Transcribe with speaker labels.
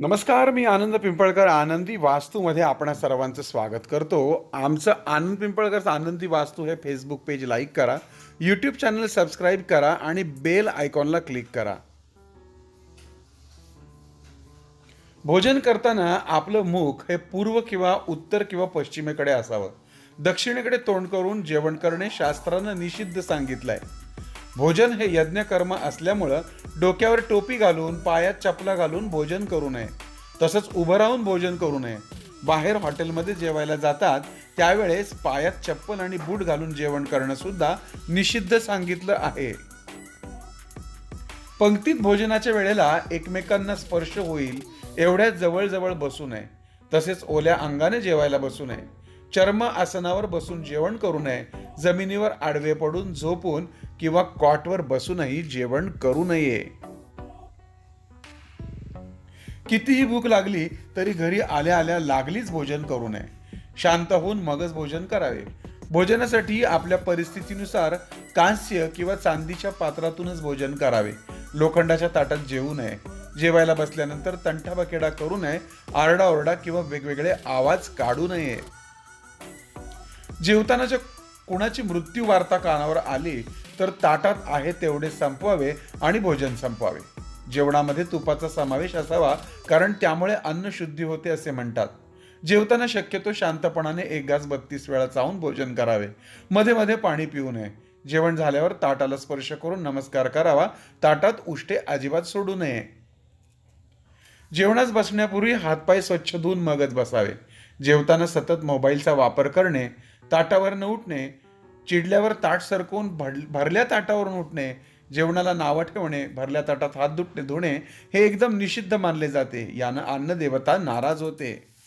Speaker 1: नमस्कार मी आनंद पिंपळकर आनंदी वास्तूमध्ये आपणा सर्वांचं स्वागत करतो. आमचं आनंद पिंपळकरचं आनंदी वास्तू हे फेसबुक पेज लाईक करा यूट्यूब चॅनल सबस्क्राईब करा आणि बेल आयकॉनला क्लिक करा. भोजन करताना आपलं मुख हे पूर्व किंवा उत्तर किंवा पश्चिमेकडे असावं. दक्षिणेकडे तोंड करून जेवण करणे शास्त्रानं निषिद्ध सांगितलंय. भोजन हे यज्ञकर्म असल्यामुळं डोक्यावर टोपी घालून पायात चपला घालून भोजन करू नये. तसंच उभं राहून भोजन करू नये. बाहेर हॉटेलमध्ये जेवायला जातात त्यावेळेस पायात चप्पल आणि बूट घालून जेवण करणं सुद्धा निषिद्ध सांगितलं आहे. पंक्तीत भोजनाच्या वेळेला एकमेकांना स्पर्श होईल एवढ्या जवळजवळ बसू नये. तसेच ओल्या अंगाने जेवायला बसू नये. चर्म आसनावर बसून जेवण करू नये. जमिनीवर आडवे पडून झोपून किंवा कॉटवर बसूनही जेवण करू नये. कितीही भूक लागली तरी घरी आल्या आल्या लागलीच भोजन करू नये. शांत होऊन मगच भोजन करावे. भोजनासाठी आपल्या परिस्थितीनुसार कांस्य किंवा चांदीच्या पात्रातूनच भोजन करावे. लोखंडाच्या ताटात जेवू नये. जेवायला बसल्यानंतर तंटाबकेडा करू नये. आरडाओरडा किंवा वेगवेगळे आवाज काढू नये. जेवतानाच्या कुणाची मृत्यू वार्ता कानावर आली तर ताटात आहे तेवढे संपवावे आणि भोजन संपवावे. जेवणामध्ये तुपाचा समावेश असावा कारण त्यामुळे अन्न शुद्धी होते असे म्हणतात. जेवताना शक्यतो शांतपणाने एक गास बत्तीस वेळा चावून भोजन करावे. मध्ये मध्ये पाणी पिऊ नये. जेवण झाल्यावर ताटाला स्पर्श करून नमस्कार करावा. ताटात उष्टे अजिबात सोडू नये. जेवणास बसण्यापूर्वी हातपाय स्वच्छ धुवून मगच बसावे. जेवताना सतत मोबाईलचा वापर करणे. ताटावर न उठणे चिडल्यावर ताट सरकवून भर भरल्या ताटावरून उठणे जेवणाला नावं ठेवणे भरल्या ताटात हात दुटणे धुणे हे एकदम निषिद्ध मानले जाते. यानं अन्नदेवता नाराज होते.